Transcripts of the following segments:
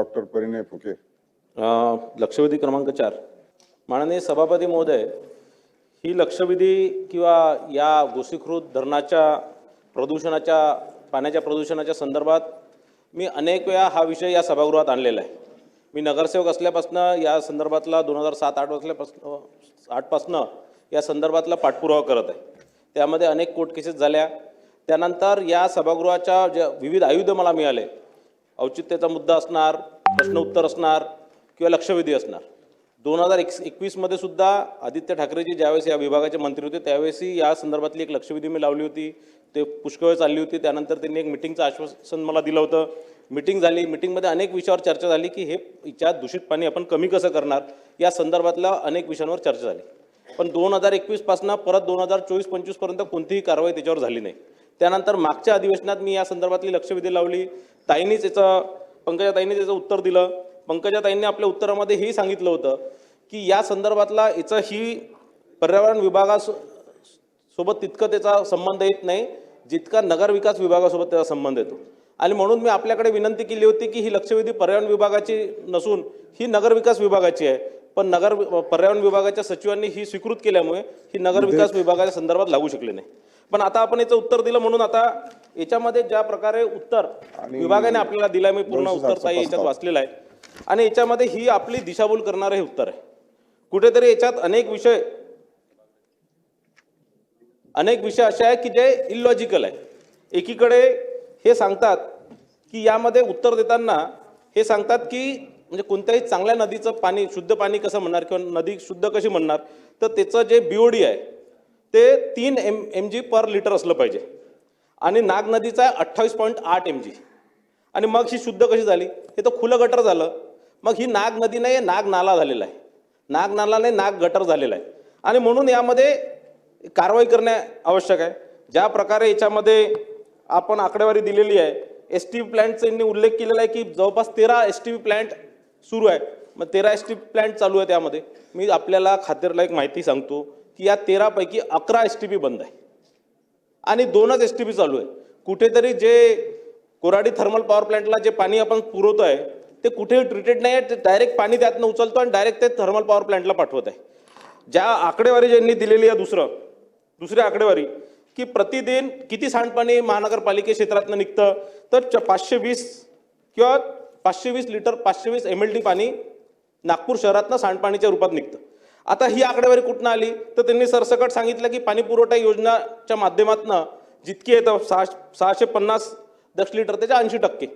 Doctor Parinay Phuke. लक्षवेधी क्रमांक चार. माननीय सभापती महोदय ही लक्षवेधी किंवा या गोसीकृत धरणाच्या प्रदूषणाच्या पाण्याच्या प्रदूषणाच्या संदर्भात मी अनेक वेळा हा विषय या सभागृहात आणलेला आहे. मी नगरसेवक असल्यापासून या संदर्भातला दोन हजार सात आठ वाजल्यापासून आठपासनं या संदर्भातला पाठपुरावा करत आहे. त्यामध्ये अनेक कोर्ट केसेस झाल्या. त्यानंतर या सभागृहाच्या ज्या विविध आयुध मला मिळाले औचित्याचा मुद्दा असणार प्रश्न उत्तर असणार किंवा लक्षवेधी असणार. दोन हजार एक एकवीसमध्ये सुद्धा आदित्य ठाकरेजी ज्यावेळेस या विभागाचे मंत्री होते त्यावेळेसही या संदर्भातली एक लक्षवेधी मी लावली होती. ते पुष्कळ चालली होती. त्यानंतर त्यांनी एक मिटिंगचं आश्वासन मला दिलं होतं. मिटिंग झाली. मिटिंगमध्ये अनेक विषयावर चर्चा झाली की हे हिच्या दूषित पाणी आपण कमी कसं करणार? या संदर्भातल्या अनेक विषयांवर चर्चा झाली. पण दोन हजार एकवीसपासून परत दोन हजार चोवीस पंचवीसपर्यंत कोणतीही कारवाई त्याच्यावर झाली नाही. त्यानंतर मागच्या अधिवेशनात मी या संदर्भातली लक्षवेधी लावली. ताईंनीच याचं पंकजा ताईंनी त्याचं उत्तर दिलं. पंकजा ताईंनी आपल्या उत्तरामध्ये हेही सांगितलं होतं की या संदर्भातला याचं ही पर्यावरण विभागास सोबत तितकं त्याचा संबंध येत नाही जितका नगरविकास विभागासोबत त्याचा संबंध येतो. आणि म्हणून मी आपल्याकडे विनंती केली होती की ही लक्षवेधी पर्यावरण विभागाची नसून ही नगरविकास विभागाची आहे. पण नगर पर्यावरण विभागाच्या सचिवांनी ही स्वीकृत केल्यामुळे ही नगरविकास विभागाच्या संदर्भात लागू शकले नाही. पण आता आपण याचं उत्तर दिलं म्हणून आता याच्यामध्ये ज्या प्रकारे उत्तर विभागाने आपल्याला दिलं मी पूर्ण उत्तर ताई याच्यात. वाचलेलं आहे. आणि याच्यामध्ये ही आपली दिशाभूल करणारं हे उत्तर आहे. कुठेतरी याच्यात अनेक विषय अनेक विषय असे आहेत की जे इलॉजिकल आहे. एकीकडे हे सांगतात की यामध्ये उत्तर देताना हे सांगतात की म्हणजे कोणत्याही चांगल्या नदीचं पाणी शुद्ध पाणी कसं म्हणणार किंवा नदी शुद्ध कशी म्हणणार तर त्याचं जे बीओडी आहे ते तीन M M G per litre असलं पाहिजे. आणि नाग नदीचा आहे अठ्ठावीस पॉईंट आठ एम जी आणि मग ही शुद्ध कशी झाली? हे तर खुलं गटर झालं. मग ही नाग नदी नाही नाग नाला झालेला आहे. नाग नाला नाही नाग गटर झालेला आहे. आणि म्हणून यामध्ये कारवाई करणे आवश्यक आहे. ज्या प्रकारे याच्यामध्ये आपण आकडेवारी दिलेली आहे एस टी प्लॅन्टचा यांनी उल्लेख केलेला आहे की जवळपास तेरा एस टी प्लॅन्ट सुरू आहे. मग तेरा एस टी प्लॅन्ट चालू आहे त्यामध्ये मी आपल्याला खात्याला एक माहिती सांगतो. की या तेरापैकी अकरा एस टी पी बंद आहे. आणि दोनच एस टी पी चालू आहे. कुठेतरी जे कोराडी थर्मल पॉवर प्लॅन्टला जे पाणी आपण पुरवतो आहे ते कुठेही ट्रीटेड नाही आहे ते डायरेक्ट पाणी त्यातनं उचलतो आणि डायरेक्ट ते थर्मल पॉवर प्लॅन्टला पाठवत आहे. ज्या आकडेवारी ज्यांनी दिलेली आहे दुसरं दुसरी आकडेवारी की प्रतिदिन किती सांडपाणी महानगरपालिके क्षेत्रातनं निघतं तर च- पाचशे वीस किंवा पाचशे वीस लिटर पाचशे वीस एम एल टी पाणी नागपूर शहरातनं सांडपाणीच्या रूपात निघतं. आता ही आकडेवारी कुठनं आली? तर त्यांनी सरसकट सांगितलं की पाणी पुरवठा योजनाच्या माध्यमातून जितकी येतं सहा सहाशे पन्नास दश लिटर त्याच्या ऐंशी टक्के.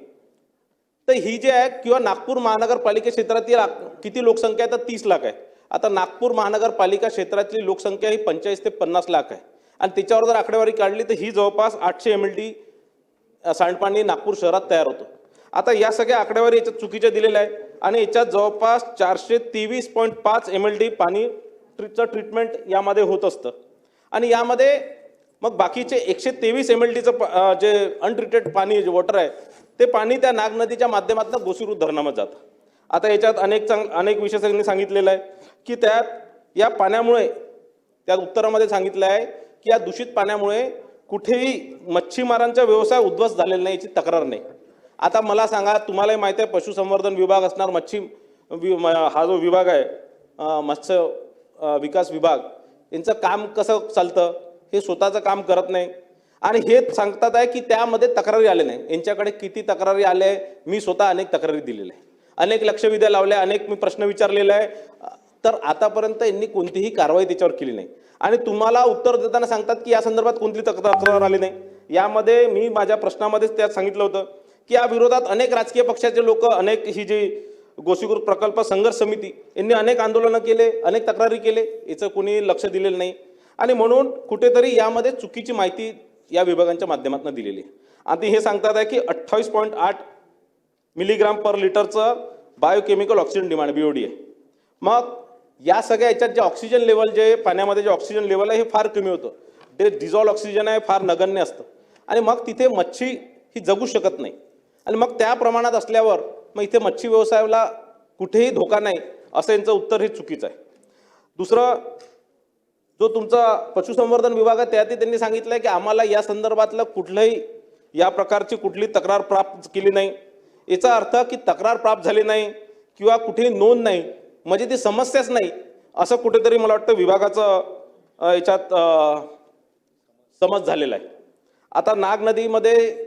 तर ही जी आहे किंवा नागपूर महानगरपालिका क्षेत्रातील किती लोकसंख्या आहे तर तीस लाख आहे. आता नागपूर महानगरपालिका क्षेत्रातली लोकसंख्या ही पंचेचाळीस ते पन्नास लाख आहे. आणि त्याच्यावर जर आकडेवारी काढली तर ही जवळपास आठशे एम एल टी सांडपाणी नागपूर शहरात तयार होतं. आता या सगळ्या आकडेवारी याच्यात चुकीच्या दिलेल्या आहे आणि याच्यात जवळपास चारशे तेवीस पॉईंट पाच एम एल डी पाणी ट्रीपचं ट्रीटमेंट यामध्ये होत असतं. आणि यामध्ये मग बाकीचे एकशे तेवीस एम एल डीचं जे अनट्रीटेड पाणी जे वॉटर आहे ते पाणी त्या नाग नदीच्या माध्यमातून गोसीरूद धरणामध्ये जातं. आता याच्यात अनेक चांग अनेक विशेषज्ञांनी सांगितलेलं आहे की त्यात या पाण्यामुळे त्यात उत्तरामध्ये सांगितलं आहे की या दूषित पाण्यामुळे कुठेही मच्छीमारांचा व्यवसाय उद्ध्वस्त झालेला नाही याची तक्रार नाही. आता मला सांगा तुम्हालाही माहिती आहे पशुसंवर्धन विभाग असणार मच्छी वि- हा जो विभाग आहे मत्स्य विकास विभाग यांचं काम कसं चालतं? हे स्वतःचं काम करत नाही. आणि हे सांगतात आहे की त्यामध्ये तक्रारी आले नाही. यांच्याकडे किती तक्रारी आल्या आहे मी स्वतः अनेक तक्रारी दिलेल्या आहे अनेक लक्षवेध्या लावल्या अनेक मी प्रश्न विचारलेले आहे. तर आतापर्यंत यांनी कोणतीही कारवाई त्याच्यावर केली नाही. आणि तुम्हाला उत्तर देताना सांगतात की या संदर्भात कोणती तक्रार तक्रार आली नाही. यामध्ये मी माझ्या प्रश्नामध्येच त्यात सांगितलं होतं. की या विरोधात अनेक राजकीय पक्षाचे लोक अनेक ही जी गोसीकृत प्रकल्प संघर्ष समिती यांनी अनेक आंदोलनं केले अनेक तक्रारी केले याचं कोणी लक्ष दिलेलं नाही. आणि म्हणून कुठेतरी यामध्ये चुकीची माहिती या विभागांच्या माध्यमातून दिलेली आहे. आणि हे सांगतात आहे की अठ्ठावीस पॉईंट आठ मिलीग्राम पर लिटरचं बायोकेमिकल ऑक्सिजन डिमांड बीओडी आहे. मग या सगळ्या याच्यात जे ऑक्सिजन लेवल जे पाण्यामध्ये जे ऑक्सिजन लेवल आहे हे फार कमी होतं. ते डिझॉल्व ऑक्सिजन आहे फार नगण्य असतं. आणि मग तिथे मच्छी ही जगू शकत नाही. आणि मग त्या प्रमाणात असल्यावर मग इथे मच्छी व्यवसायाला कुठेही धोका नाही असं यांचं उत्तर हे चुकीचं आहे. दुसरं जो तुमचा पशुसंवर्धन विभाग आहे त्यातही त्यांनी सांगितलंय की आम्हाला या संदर्भातलं कुठलंही या प्रकारची कुठली तक्रार प्राप्त केली नाही. याचा अर्थ की तक्रार प्राप्त झाली नाही किंवा कुठेही नोंद नाही म्हणजे ती समस्याच नाही असं कुठेतरी मला वाटतं विभागाचं याच्यात समज झालेला आहे. आता नाग नदीमध्ये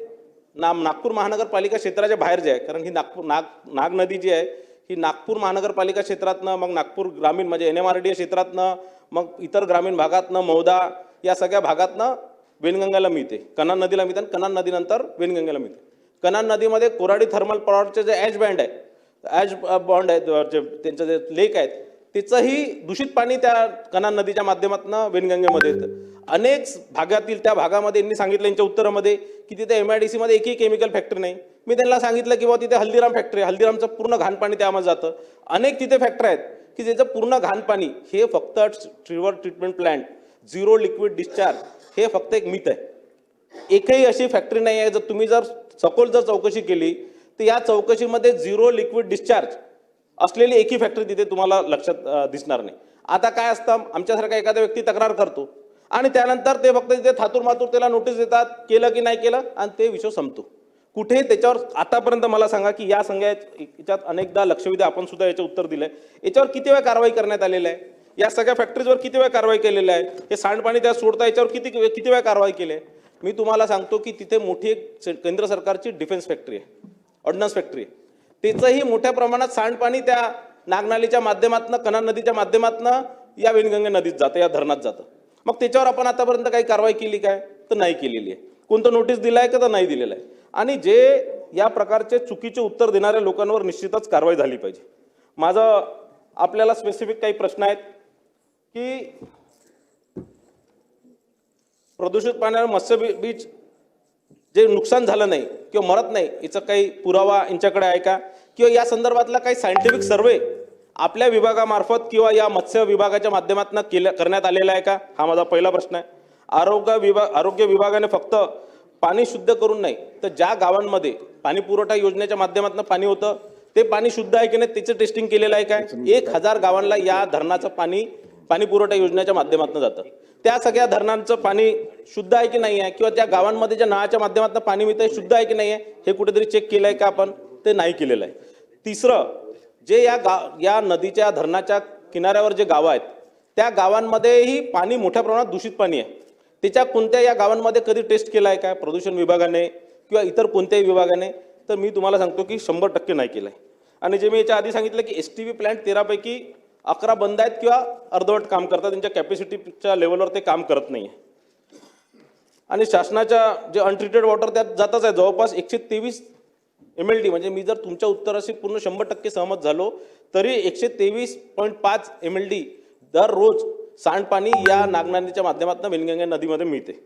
ना नागपूर महानगरपालिका क्षेत्राच्या बाहेर जे आहे कारण ही नागपूर नाग नाग नदी जी आहे ही नागपूर महानगरपालिका क्षेत्रातनं मग नागपूर ग्रामीण म्हणजे एन एम आर डी क्षेत्रातनं मग इतर ग्रामीण भागातनं मौदा या सगळ्या भागातनं वेनगंगाला मिळते. कनान नदीला मिळते आणि कनान नदीनंतर वेनगंगेला मिळते. कनान नदीमध्ये कोराडी थर्मल पॉवरचे जे ॲश बँड आहे ॲज बॉन्ड आहे जे त्यांचं जे लेक आहेत त्याचंही दूषित पाणी त्या कनान नदीच्या माध्यमातून वेनगंगेमध्ये येतं. अनेक भागातील त्या भागामध्ये यांनी सांगितलं यांच्या उत्तरामध्ये की तिथे एम आय डी सीमध्ये एकही केमिकल फॅक्टरी नाही. मी त्यांना सांगितलं की बाबा तिथे हल्दीराम फॅक्टरी आहे. हल्दीरामचं पूर्ण घाण पाणी त्यामध्ये जातं. अनेक तिथे फॅक्टरी आहेत की त्याचं पूर्ण घाण पाणी हे फक्त river treatment plant zero liquid discharge हे फक्त एक मिथ आहे. एकही अशी फॅक्टरी नाही आहे जर तुम्ही जर सखोल जर चौकशी केली तर या चौकशीमध्ये झिरो लिक्विड डिस्चार्ज असलेली एकही फॅक्टरी तिथे तुम्हाला लक्षात दिसणार नाही. आता काय असतं आमच्यासारखा एखादा व्यक्ती तक्रार करतो. आणि त्यानंतर ते फक्त तिथे थातूर मातूर त्याला नोटीस देतात केलं की नाही केलं आणि ते विषय संपतो. कुठे त्याच्यावर आतापर्यंत मला सांगा की या संघ याच्यात अनेकदा लक्षवेधी आपण सुद्धा याचं उत्तर दिलंय. याच्यावर किती वेळा कारवाई करण्यात आलेली आहे? या सगळ्या फॅक्टरीजवर किती वेळा कारवाई केलेली आहे? हे सांडपाणी त्या सोडता याच्यावर किती किती वेळा कारवाई केली आहे? मी तुम्हाला सांगतो की तिथे मोठी एक से- केंद्र सरकारची डिफेन्स फॅक्टरी आहे. ऑर्डनन्स फॅक्टरी आहे. त्याचंही मोठ्या प्रमाणात सांडपाणी त्या नागनालीच्या माध्यमातनं कना नदीच्या माध्यमातनं या वेणगंगा नदीत जातं या धरणात जातं. मग त्याच्यावर आपण आतापर्यंत काही कारवाई केली काय? तर नाही केलेली आहे. कोणतं नोटीस दिलं आहे का? तर नाही दिलेलं आहे. आणि जे या प्रकारचे चुकीचे उत्तर देणाऱ्या लोकांवर निश्चितच कारवाई झाली पाहिजे. माझं आपल्याला स्पेसिफिक काही प्रश्न आहेत की प्रदूषित पाण्यावर मत्स्य बीच जे नुकसान झालं नाही किंवा मरत नाही याचा काही पुरावा यांच्याकडे आहे का? किंवा या संदर्भातला काही सायंटिफिक सर्वे आपल्या विभागामार्फत किंवा या मत्स्य विभागाच्या माध्यमातून केल्या करण्यात आलेला आहे का? हा माझा पहिला प्रश्न आहे. आरोग्य विभाग आरोग्य विभागाने फक्त पाणी शुद्ध करून नाही तर ज्या गावांमध्ये पाणी पुरवठा योजनेच्या माध्यमातून पाणी होतं ते पाणी शुद्ध आहे की नाही त्याचं टेस्टिंग केलेलं आहे काय? एक हजार गावांना या धरणाचं पाणी पाणी पुरवठा योजनेच्या माध्यमातून जातं. त्या सगळ्या धरणांचं पाणी शुद्ध आहे की नाही आहे? किंवा त्या गावांमध्ये ज्या नळाच्या माध्यमातून पाणी मिळतंय शुद्ध आहे की नाही आहे? हे कुठेतरी चेक केलं आहे का आपण? ते नाही केलेलं आहे. तिसरं जे या गा या नदीच्या धरणाच्या किनाऱ्यावर जे गावं आहेत त्या गावांमध्येही पाणी मोठ्या प्रमाणात दूषित पाणी आहे. त्याच्या कोणत्या या गावांमध्ये कधी टेस्ट केला आहे काय? प्रदूषण विभागाने किंवा इतर कोणत्याही विभागाने? तर मी तुम्हाला सांगतो की शंभर टक्के नाही केलं आहे आणि जे मी याच्या आधी सांगितलं की एस टी व्ही प्लॅन्ट तेरापैकी अकरा बंद आहेत किंवा अर्धवट काम करतात त्यांच्या कॅपॅसिटीच्या लेवलवर ते काम करत नाही आहे आणि शासनाच्या जे अनट्रीटेड वॉटर त्यात जातच आहे. जवळपास एकशे तेवीस एम एल डी म्हणजे मी जर तुमच्या उत्तराशी पूर्ण शंभर टक्के सहमत झालो तरी एकशे तेवीस पॉईंट पाच एम एल डी दररोज सांडपाणी या नागनांदीच्या माध्यमातून वेनगंगा नदीमध्ये मिळते.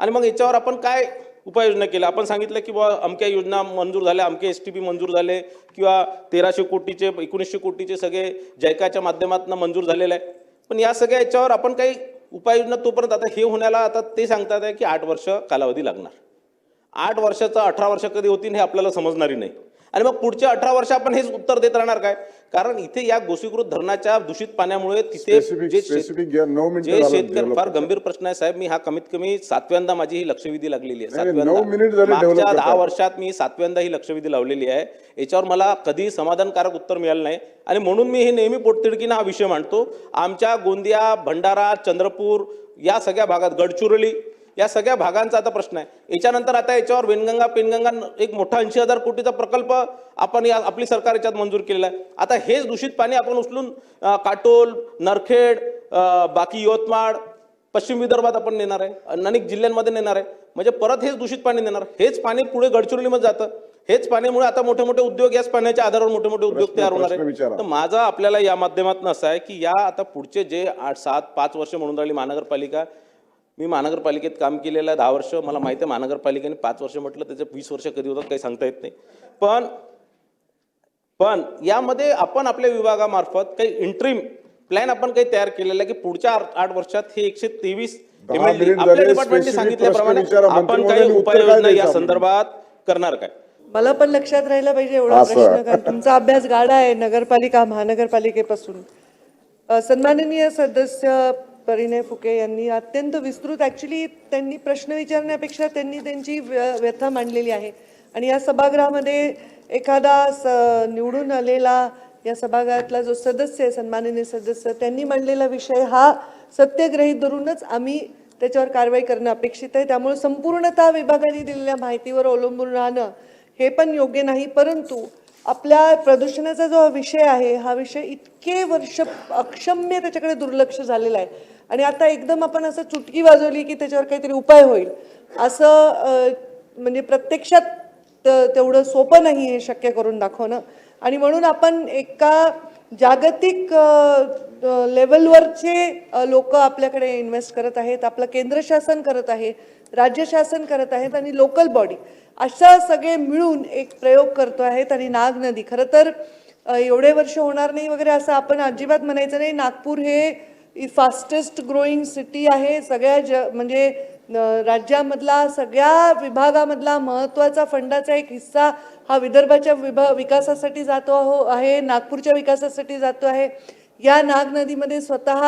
आणि मग याच्यावर आपण काय उपाययोजना केल्या? आपण सांगितलं की बुवा अमक्या योजना मंजूर झाल्या अमके एस टी पी मंजूर झाले किंवा तेराशे कोटीचे एकोणीसशे कोटीचे सगळे जयकाच्या माध्यमातून मंजूर झालेले आहे. पण या सगळ्या याच्यावर आपण काही उपाययोजना तोपर्यंत आता हे होण्याला आता ते सांगतात आहे की आठ वर्ष कालावधी लागणार. आठ वर्षाचं अठरा वर्ष कधी होतील हे आपल्याला समजणारी नाही. आणि मग पुढच्या अठरा वर्ष आपण हेच उत्तर देत राहणार काय? कारण इथे या गोसीकृत धरणाच्या दूषित पाण्यामुळे तिथे जे शेतकरी फार. गंभीर प्रश्न आहे साहेब. मी हा कमीत कमी सातव्यांदा माझी ही लक्षवेधी लागलेली आहे. सातव्यांदा. दहा. वर्षात मी सातव्यांदा ही लक्षवेधी लावलेली आहे. याच्यावर मला कधी समाधानकारक उत्तर मिळालं नाही. आणि म्हणून मी हे नेहमी पोटतिडकीनं हा विषय मांडतो. आमच्या गोंदिया भंडारा चंद्रपूर या सगळ्या भागात गडचिरोली या सगळ्या भागांचा आता प्रश्न आहे. याच्यानंतर आता याच्यावर वेनगंगा पेनगंगा एक मोठा ऐंशी हजार कोटीचा प्रकल्प आपण या आपली सरकार याच्यात मंजूर केलेला आहे. आता हेच दूषित पाणी आपण उचलून काटोल नरखेड बाकी यवतमाळ पश्चिम विदर्भात आपण नेणार आहे. अनेक जिल्ह्यांमध्ये नेणार आहे. म्हणजे परत हेच दूषित पाणी नेणार. हेच पाणी पुढे गडचिरोलीमध्ये जातं. हेच पाण्यामुळे आता मोठे मोठे उद्योग याच पाण्याच्या आधारावर मोठे मोठे उद्योग तयार होणार आहे. तर माझा आपल्याला या माध्यमातून असं आहे की या आता पुढचे जे आठ सात पाच वर्ष म्हणून राहिली महानगरपालिका मी महानगरपालिकेत काम केलेलं आहे दहा वर्ष मला माहिती आहे महानगरपालिकेने पाच वर्ष म्हटलं त्याचे वीस वर्ष कधी होतात काही सांगता येत नाही पण पण यामध्ये आपण आपल्या विभागामार्फत काही इंट्रीम प्लॅन आपण काही तयार केलेला आहे की पुढच्या आठ वर्षात हे एकशे तेवीस आपल्या. डिपार्टमेंटने सांगितल्याप्रमाणे. आपण काही उपाययोजना या संदर्भात करणार काय मला पण लक्षात राहिला पाहिजे एवढा. प्रश्न कारण तुमचा अभ्यास गाडा आहे नगरपालिका महानगरपालिकेपासून सन्माननीय सदस्य परिणय फुके यांनी अत्यंत विस्तृत ॲक्च्युली त्यांनी प्रश्न विचारण्यापेक्षा त्यांनी त्यांची व्य- व्यथा मांडलेली आहे. आणि या सभागृहामध्ये एखादा स निवडून आलेला या सभागृहातला जो सदस्य आहे सन्माननीय सदस्य त्यांनी मांडलेला विषय हा सत्यग्रहित धरूनच आम्ही त्याच्यावर कारवाई करणं अपेक्षित आहे. त्यामुळे संपूर्णतः विभागाने दिलेल्या माहितीवर अवलंबून राहणं हे पण योग्य नाही परंतु आपल्या प्रदूषणाचा जो विषय आहे हा विषय इतके वर्ष अक्षम्य त्याच्याकडे दुर्लक्ष झालेला आहे. आणि आता एकदम आपण असं चुटकी वाजवली की त्याच्यावर काहीतरी उपाय होईल. असं म्हणजे प्रत्यक्षात तेवढं सोपं नाही हे शक्य करून दाखवणं. आणि म्हणून आपण एका जागतिक लेवलवरचे लोक आपल्याकडे इन्व्हेस्ट करत आहेत आपलं केंद्र शासन करत आहे राज्य शासन करत आहेत आणि लोकल बॉडी अशा सगळे मिळून एक प्रयोग करतो आहेत आणि नाग नदी. खरं तर एवढे वर्ष होणार नाही वगैरे असं आपण अजिबात म्हणायचं नाही. नागपूर हे फास्टेस्ट ग्रोईंग सिटी आहे. सगळ्या ज म्हणजे राज्यामधला सगळ्या विभागामधला महत्त्वाचा फंडाचा एक हिस्सा हा विदर्भाच्या विभा विकासासाठी जातो हो आहे. नागपूरच्या विकासासाठी जातो आहे. या नाग नदीमध्ये स्वतः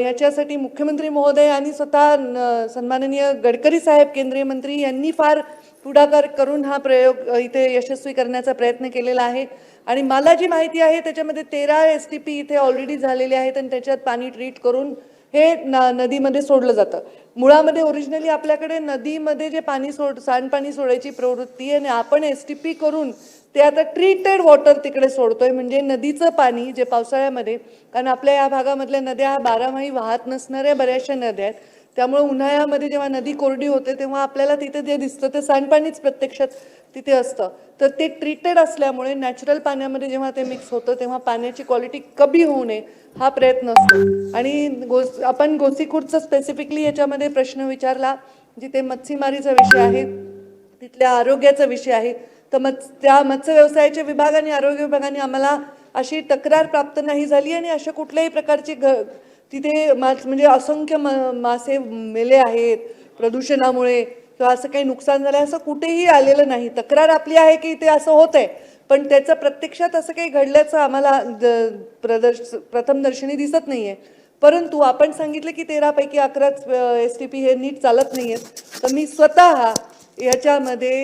याच्यासाठी मुख्यमंत्री महोदय आणि स्वतः सन्माननीय गडकरी साहेब केंद्रीय मंत्री यांनी फार पुढाकार करून हा प्रयोग इथे यशस्वी करण्याचा प्रयत्न केलेला आहे. आणि मला जी माहिती आहे त्याच्यामध्ये तेरा एस टी पी इथे ऑलरेडी झालेले आहेत आणि त्याच्यात पाणी ट्रीट करून हे न नदीमध्ये सोडलं जातं. मुळामध्ये ओरिजिनली आपल्याकडे नदीमध्ये जे पाणी सोड सांडपाणी सोडायची प्रवृत्ती आहे आणि आपण एस टी पी करून ते आता ट्रीटेड वॉटर तिकडे सोडतोय म्हणजे नदीचं पाणी जे पावसाळ्यामध्ये कारण आपल्या या भागामधल्या नद्या बारामाही वाहत नसणाऱ्या बऱ्याचशा नद्या आहेत त्यामुळे उन्हाळ्यामध्ये जेव्हा नदी कोरडी होते तेव्हा आपल्याला तिथे जे दिसतं ते सांडपाणीच प्रत्यक्षात तिथे असतं. तर ते ट्रीटेड असल्यामुळे नॅचरल पाण्यामध्ये जेव्हा ते मिक्स होतं तेव्हा पाण्याची क्वालिटी कमी होऊ नये हा प्रयत्न असतो. आणि गोस आपण गोसीखुर्दचा स्पेसिफिकली याच्यामध्ये प्रश्न विचारला जिथे मच्छीमारीचा विषय आहे तिथल्या आरोग्याचा विषय आहे तर मत्स त्या मत्स्य व्यवसायाच्या विभाग आणि आरोग्य विभागाने आम्हाला अशी तक्रार प्राप्त नाही झाली आणि अशा कुठल्याही प्रकारची घ तिथे मास म्हणजे असंख्य म मासे मेले आहेत प्रदूषणामुळे किंवा असं काही नुकसान झालं असं कुठेही आलेलं नाही. तक्रार आपली आहे की ते असं होत आहे पण त्याचं प्रत्यक्षात असं काही घडल्याचं आम्हाला द- प्रदर्श प्रथमदर्शनी दिसत नाही आहे परंतु आपण सांगितलं की तेरापैकी अकराच एस टी पी हे नीट चालत नाही आहेत तर मी स्वतः याच्यामध्ये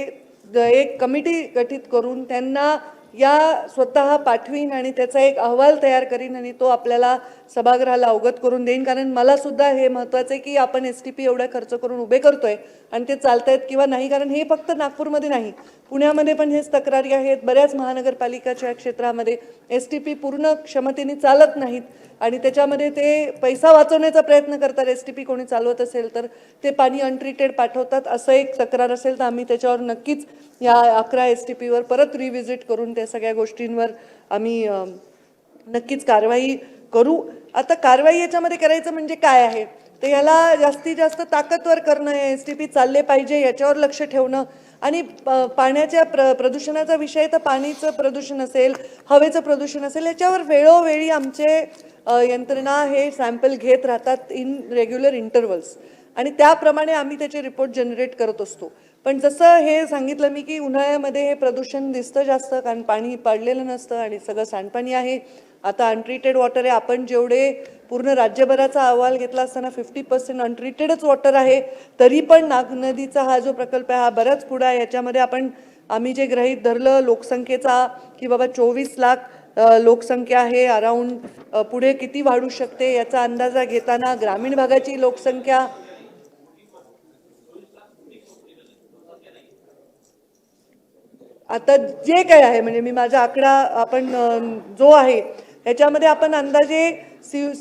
एक कमिटी गठीत करून त्यांना या स्वतः पाठवीन आणि त्याचा एक अहवाल तयार करीन आणि तो आपल्याला सभागृहाला अवगत करून देईन. कारण मला सुद्धा हे महत्त्वाचं आहे की आपण एस टी पी एवढा खर्च करून उभे करतोय आणि ते चालतायत किंवा नाही. कारण हे फक्त नागपूरमध्ये नाही. पुण्यामध्ये पण हेच तक्रारी आहेत. बऱ्याच महानगरपालिकाच्या क्षेत्रामध्ये एस टी पी पूर्ण क्षमतेने चालत नाहीत आणि त्याच्यामध्ये ते पैसा वाचवण्याचा प्रयत्न करतात. एस टी पी कोणी चालवत असेल तर ते पाणी अनट्रीटेड पाठवतात असं एक तक्रार असेल तर आम्ही त्याच्यावर नक्कीच या अकरा एस टी पीवर परत रिव्हिजिट करून त्या सगळ्या गोष्टींवर आम्ही नक्कीच कारवाई करू. आता कारवाई याच्यामध्ये करायचं म्हणजे काय आहे? तर याला जास्तीत जास्त ताकदवर करणं एस टी पी चालले पाहिजे याच्यावर लक्ष ठेवणं. आणि प- पाण्याच्या प्र प्रदूषणाचा विषय तर पाणीचं प्रदूषण असेल हवेचं प्रदूषण असेल याच्यावर वेळोवेळी आमचे यंत्रणा हे सॅम्पल घेत राहतात इन रेग्युलर इंटरवल्स आणि त्याप्रमाणे आम्ही त्याचे रिपोर्ट जनरेट करत असतो. पण जसं हे सांगितलं मी की उन्हाळ्यामध्ये हे प्रदूषण दिसतं जास्त कारण पाणी पडलेलं नसतं आणि सगळं सांडपाणी आहे आता अनट्रीटेड वॉटर आहे आपण जेवढे पूर्ण राज्यभराचा अहवाल घेतला असताना फिफ्टी पर्सेंट अनट्रीटेडच वॉटर आहे तरी पण नाग नदीचा हा जो प्रकल्प आहे हा बराच पुढं आहे. याच्यामध्ये आपण आम्ही जे ग्रहीत धरलं लोकसंख्येचा की बाबा चोवीस लाख लोकसंख्या आहे अराऊंड पुढे किती वाढू शकते याचा अंदाजा घेताना ग्रामीण भागाची लोकसंख्या आता जे काय आहे म्हणजे मी माझा आकडा आपण जो आहे याच्यामध्ये आपण अंदाजे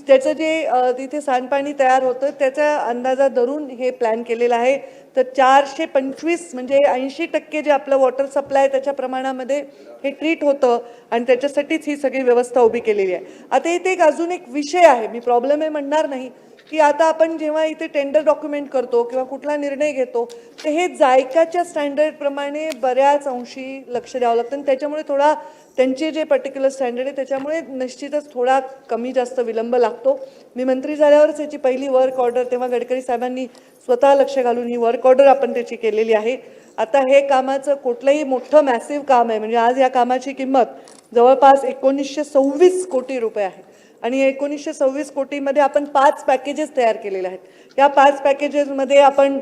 त्याचं जे तिथे सांडपाणी तयार होतं त्याचा अंदाजा धरून हे प्लॅन केलेलं आहे. तर चारशे पंचवीस म्हणजे ऐंशी टक्के जे आपलं वॉटर सप्लाय त्याच्या प्रमाणामध्ये हे ट्रीट होतं आणि त्याच्यासाठीच ही सगळी व्यवस्था उभी केलेली आहे. आता इथे एक अजून एक विषय आहे मी प्रॉब्लेम आहे म्हणणार नाही. की आता आपण जेव्हा इथे टेंडर डॉक्युमेंट करतो किंवा कुठला निर्णय घेतो तर हे जायकाच्या स्टँडर्डप्रमाणे बऱ्याच अंशी लक्ष द्यावं लागतं. आणि त्याच्यामुळे थोडा त्यांचे जे पर्टिक्युलर स्टँडर्ड आहे त्याच्यामुळे निश्चितच थोडा कमी जास्त विलंब लागतो. मी मंत्री झाल्यावरच याची पहिली वर्क ऑर्डर तेव्हा गडकरी साहेबांनी स्वतः लक्ष घालून ही वर्क ऑर्डर आपण त्याची केलेली आहे. आता हे कामाचं कुठलंही मोठं मॅसिव्ह काम आहे म्हणजे आज या कामाची किंमत जवळपास एकोणीसशे सव्वीस कोटी रुपये आहे. आणि एकोणीसशे सव्वीस कोटीमध्ये आपण पाच पॅकेजेस तयार केलेले आहेत. या पाच पॅकेजेसमध्ये आपण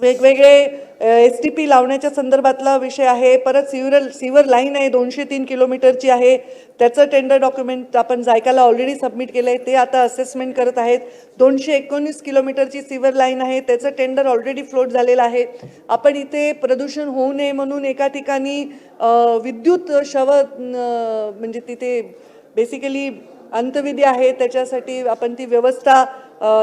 वेगवेगळे एस टी पी लावण्याच्या संदर्भातला विषय आहे. परत सिवरल सिवर लाईन आहे दोनशे तीन किलोमीटरची आहे. त्याचं टेंडर डॉक्युमेंट आपण जायकाला ऑलरेडी सबमिट केलं आहे ते आता असेसमेंट करत आहेत. दोनशे एकोणीस किलोमीटरची सिवर लाईन आहे. त्याचं टेंडर ऑलरेडी फ्लोट झालेलं आहे. आपण इथे प्रदूषण होऊ नये म्हणून एका ठिकाणी विद्युत शव म्हणजे तिथे बेसिकली अंतविधी आहे त्याच्यासाठी आपण ती व्यवस्था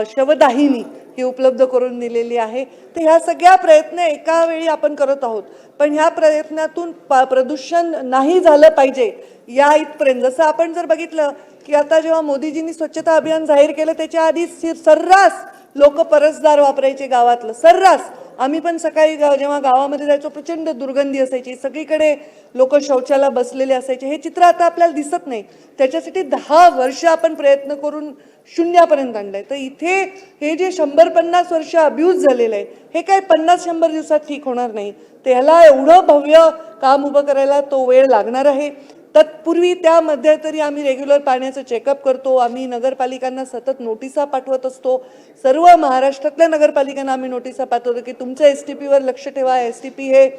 शवदाहिनी ही उपलब्ध करून दिलेली आहे. तर ह्या सगळ्या प्रयत्न एका वेळी आपण करत आहोत. पण ह्या प्रयत्नातून प- प्रदूषण नाही झालं पाहिजे या इथपर्यंत. जसं आपण जर बघितलं की आता जेव्हा मोदीजींनी स्वच्छता अभियान जाहीर केलं त्याच्या आधी सर्रास लोक परसदार वापरायचे गावातलं. सर्रास. आम्ही पण सकाळी जेव्हा गावामध्ये जायचो प्रचंड दुर्गंधी असायची. सगळीकडे लोक शौचाला बसलेले असायचे. हे चित्र आता आपल्याला दिसत नाही. त्याच्यासाठी दहा वर्ष आपण प्रयत्न करून शून्यापर्यंत आणलंय. तर इथे हे जे शंभर पन्नास वर्ष अब्यूज झालेलं आहे हे काय पन्नास शंभर दिवसात ठीक होणार नाही. त्याला एवढं भव्य काम उभं करायला तो वेळ लागणार आहे. तत्पूर्वी त्यामध्ये तरी आम्ही रेग्युलर पाण्याचं चेकअप करतो. आम्ही नगरपालिकांना सतत नोटिसा पाठवत असतो. सर्व महाराष्ट्रातल्या नगरपालिकांना आम्ही नोटिसा पाठवतो की तुमच्या एस टी पीवर लक्ष ठेवा. एस टी पी हे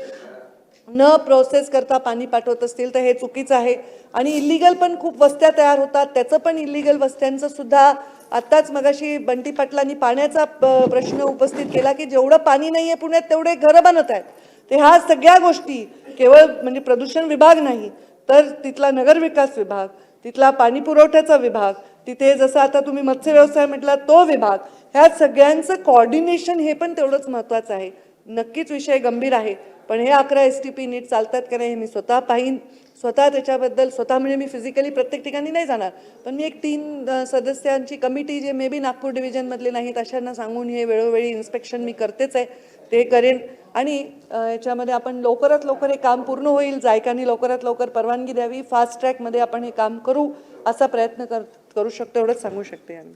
न प्रोसेस करता पाणी पाठवत असतील तर हे चुकीचं आहे. आणि इलिगल पण खूप वस्त्या तयार होतात. त्याचं पण इलिगल वस्त्यांचं सुद्धा आत्ताच मगाशी बंटी पाटलांनी पाण्याचा प्रश्न उपस्थित केला की जेवढं पाणी नाही आहे पुण्यात तेवढे घरं बनत आहेत. ते ह्या सगळ्या गोष्टी केवळ म्हणजे प्रदूषण विभाग नाही तर तिथला नगरविकास विभाग तिथला पाणी पुरवठ्याचा विभाग तिथे जसं आता तुम्ही मत्स्य व्यवसाय म्हटला तो विभाग ह्या सगळ्यांचं कॉर्डिनेशन हे पण तेवढंच महत्त्वाचं आहे. नक्कीच विषय गंभीर आहे पण हे अकरा एस टी पी नीट चालतात का नाही हे मी स्वतः पाहीन. स्वतः त्याच्याबद्दल स्वतः म्हणजे मी फिजिकली प्रत्येक ठिकाणी नाही जाणार पण मी एक तीन सदस्यांची कमिटी जे मे बी नागपूर डिव्हिजनमधले नाहीत अशांना सांगून हे वेळोवेळी इन्स्पेक्शन मी करतेच आहे ते करेन. आणि याच्यामध्ये आपण लवकरात लवकर हे काम पूर्ण होईल जायकांनी लवकरात लवकर परवानगी द्यावी फास्ट ट्रॅकमध्ये आपण हे काम करू असा प्रयत्न कर करू शकतो एवढंच सांगू शकते आम्ही.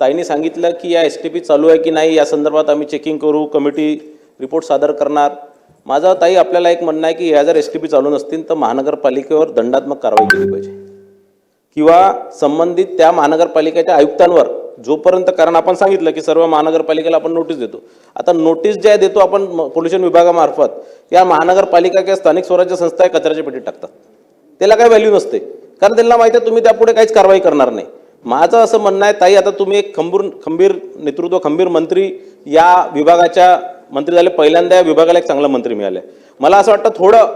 ताईने सांगितलं की या एस टी पी चालू आहे की नाही या संदर्भात आम्ही चेकिंग करू कमिटी रिपोर्ट सादर करणार. माझा ताई आपल्याला एक म्हणणं आहे की ह्या जर एस टी पी चालू नसतील तर महानगरपालिकेवर दंडात्मक कारवाई केली पाहिजे. किंवा संबंधित त्या महानगरपालिकेच्या आयुक्तांवर जोपर्यंत कारण आपण सांगितलं की सर्व महानगरपालिकेला आपण नोटीस देतो. आता नोटीस ज्या देतो आपण पोल्युशन विभागामार्फत या महानगरपालिका किंवा स्थानिक स्वराज्य संस्था या कचऱ्याच्या पेटीत टाकतात. त्याला काही व्हॅल्यू नसते. कारण त्यांना माहिती आहे तुम्ही त्यापुढे काहीच कारवाई करणार नाही. माझं असं म्हणणं आहे ताई आता तुम्ही एक खंबूर खंबीर नेतृत्व खंबीर मंत्री या विभागाच्या मंत्री झाले पहिल्यांदा या विभागाला एक चांगला मंत्री मिळाले मला असं वाटतं थोडं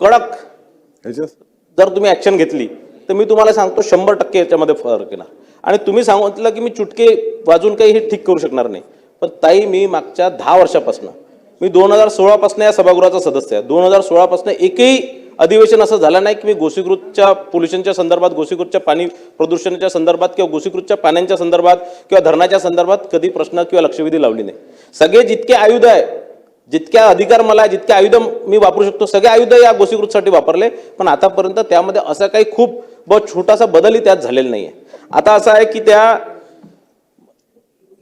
कडक जर तुम्ही ऍक्शन घेतली तर मी तुम्हाला सांगतो शंभर टक्के याच्यामध्ये फरक येणार. आणि तुम्ही सांगितलं की मी चुटके वाजून काही हे ठीक करू शकणार नाही. पण ताई मी मागच्या दहा वर्षापासून मी दोन हजार सोळापासून या सभागृहाचा सदस्य आहे. दोन हजार सोळापासून एकही अधिवेशन असं झालं नाही की मी गोसीकृतच्या पोल्युशनच्या संदर्भात गोसीकृतच्या पाणी प्रदूषणाच्या संदर्भात किंवा गोसीकृतच्या पाण्यांच्या संदर्भात किंवा धरणाच्या संदर्भात कधी प्रश्न किंवा लक्षवेधी लावली नाही. सगळे जितके आयुध आहे जितक्या अधिकार मला आहे, जितके आयुध मी वापरू शकतो सगळे आयुधं या गोसीकृतसाठी वापरले. पण आतापर्यंत त्यामध्ये असं काही खूप बहुत छोटासा बदलही त्यात झालेला नाही आहे आता असं आहे की त्या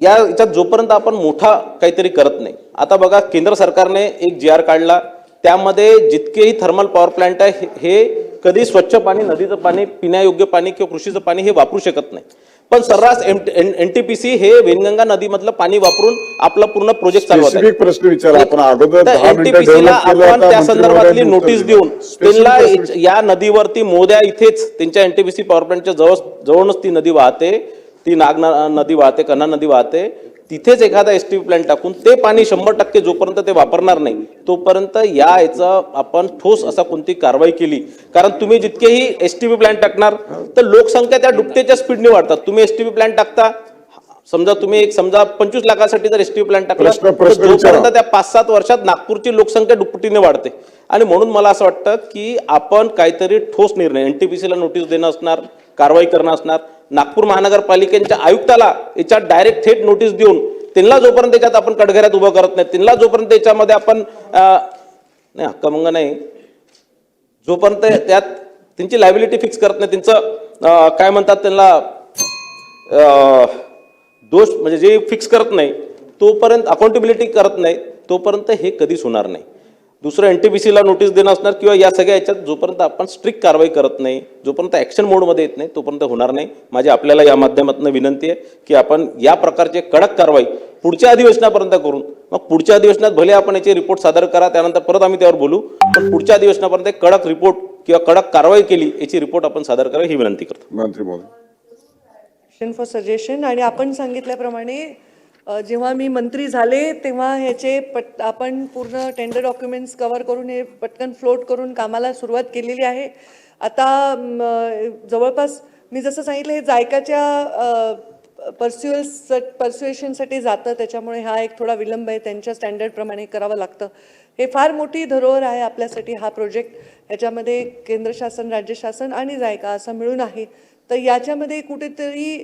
या याच्यात जोपर्यंत आपण मोठा काहीतरी करत नाही आता बघा केंद्र सरकारने एक जी आर काढला. त्यामध्ये जितकेही थर्मल पॉवर प्लांट आहे हे- हे कधी स्वच्छ पाणी नदीचं पाणी पिण्यायोग्य पाणी किंवा कृषीचं पाणी हे वापरू शकत नाही. पण सर्रास एन टी पी सी हे वेनगंगा नदीमधलं पाणी वापरून आपला पूर्ण प्रोजेक्ट चालवत प्रश्न विचारा. आपण अगोदर तर दहा मिनिटं NTPC ला डेव्हलप केलं आपण त्या संदर्भातली नोटीस. देऊन त्यांना या नदीवरती मोद्या इथेच त्यांच्या एनटीपीसी पॉवर प्लांटच्या जवळ जवळच ती नदी वाहते. ती नाग नदी वाहते कन्हा नदी वाहते. तिथेच एखादा एस टी प्लांट टाकून ते पाणी शंभर टक्के जोपर्यंत ते वापरणार नाही तोपर्यंत या याचं आपण ठोस असा कोणती कारवाई केली. कारण तुम्ही जितकेही एस टी प्लांट टाकणार तर लोकसंख्या त्या दुपटीच्या स्पीडने वाढतात. तुम्ही एस टी प्लांट टाकता समजा तुम्ही एक समजा पंचवीस लाखासाठी जर एस टी प्लांट टाकला. जोपर्यंत त्या पाच सात वर्षात नागपूरची लोकसंख्या दुप्पटीने वाढते. आणि म्हणून मला असं वाटतं की आपण काहीतरी ठोस निर्णय एनटीपीसीला नोटीस देणं असणार कारवाई करणं असणार नागपूर महानगरपालिकेच्या आयुक्ताला याच्यात डायरेक्ट थेट नोटीस देऊन त्यांना जोपर्यंत त्याच्यात आपण कडघऱ्यात उभं करत नाही त्यांना जोपर्यंत त्याच्यामध्ये आपण नाही हक्कभंग नाही जोपर्यंत त्यात त्यांची लायबिलिटी फिक्स करत नाही त्यांचं काय म्हणतात त्यांना दोष म्हणजे जे फिक्स करत नाही तोपर्यंत अकाउंटेबिलिटी करत नाही तोपर्यंत हे कधीच होणार नाही. दुसरं एनटीपीसीला नोटीस देणं असणार किंवा या सगळ्या याच्यात जोपर्यंत आपण स्ट्रिक्ट कारवाई करत नाही जोपर्यंत ऍक्शन मोडमध्ये येत नाही तोपर्यंत होणार नाही. माझी आपल्याला या माध्यमातून विनंती आहे की आपण या प्रकारचे कडक कारवाई पुढच्या अधिवेशनापर्यंत करून मग पुढच्या अधिवेशनात भले आपण याचे रिपोर्ट सादर करा त्यानंतर परत आम्ही त्यावर बोलू पण पुढच्या अधिवेशनापर्यंत कडक रिपोर्ट किंवा कडक कारवाई केली याची रिपोर्ट आपण सादर करा ही विनंती करतो. मंत्री फॉर सजेशन आणि आपण सांगितल्याप्रमाणे जेव्हा मी मंत्री झाले तेव्हा ह्याचे पट आपण पूर्ण टेंडर डॉक्युमेंट्स कवर करून हे पटकन फ्लोट करून कामाला सुरुवात केलेली आहे. आता जवळपास मी जसं सांगितलं हे जायकाच्या पर्स्युअल्स पर्स्युएशनसाठी जातं. त्याच्यामुळे हा एक थोडा विलंब आहे. त्यांच्या स्टँडर्डप्रमाणे करावं लागतं. हे फार मोठी धरोहर आहे आपल्यासाठी हा प्रोजेक्ट याच्यामध्ये केंद्र शासन राज्य शासन आणि जायका असं मिळून आहे. तर याच्यामध्ये कुठेतरी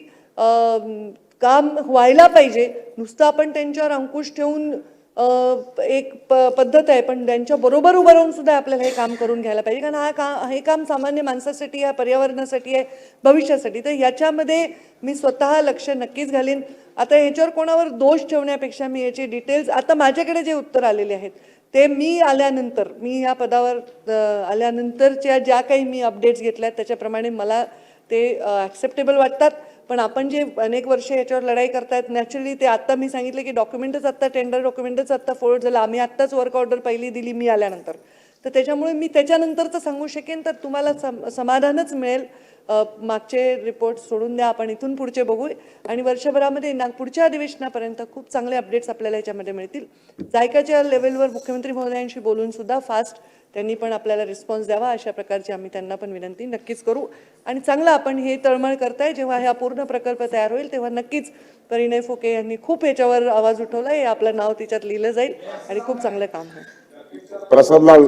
काम व्हायला पाहिजे. नुसतं आपण त्यांच्यावर अंकुश ठेवून एक प पद्धत आहे पण त्यांच्या बरोबर उभं राहून सुद्धा आपल्याला हे काम करून घ्यायला पाहिजे. कारण हा का हे काम सामान्य माणसासाठी आहे पर्यावरणासाठी आहे भविष्यासाठी. तर ह्याच्यामध्ये मी स्वतः लक्ष नक्कीच घालीन. आता ह्याच्यावर कोणावर दोष ठेवण्यापेक्षा मी याचे डिटेल्स आता माझ्याकडे जे उत्तर आलेले आहेत ते मी आल्यानंतर मी ह्या पदावर आल्यानंतरच्या ज्या काही मी अपडेट्स घेतल्या आहेत त्याच्याप्रमाणे मला ते ॲक्सेप्टेबल वाटतात. पण आपण जे अनेक वर्ष याच्यावर लढाई करतायत नॅचरली ते आत्ता मी सांगितलं की डॉक्युमेंटच आत्ता टेंडर डॉक्युमेंटच आत्ता फोर्ड झालं. आम्ही आत्ताच वर्क ऑर्डर पहिली दिली मी आल्यानंतर. तर त्याच्यामुळे मी त्याच्यानंतरचं सांगू शकेन तर तुम्हाला सम समाधानच मिळेल. मागचे रिपोर्ट सोडून द्या आपण इथून पुढचे बघू. आणि वर्षभरामध्ये ना पुढच्या अधिवेशनापर्यंत खूप चांगले अपडेट्स आपल्याला याच्यामध्ये मिळतील. जायकाच्या लेवलवर मुख्यमंत्री महोदयांशी बोलून सुद्धा फास्ट त्यांनी पण आपल्याला रिस्पॉन्स द्यावा अशा प्रकारची आम्ही त्यांना पण विनंती नक्कीच करू. आणि चांगलं आपण हे तळमळ करताय जेव्हा हा पूर्ण प्रकल्प तयार होईल तेव्हा नक्कीच परिणय फुके यांनी खूप याच्यावर आवाज उठवला हे आपलं नाव तिच्यात लिहिलं जाईल. आणि खूप चांगलं काम होईल. प्रसादलाल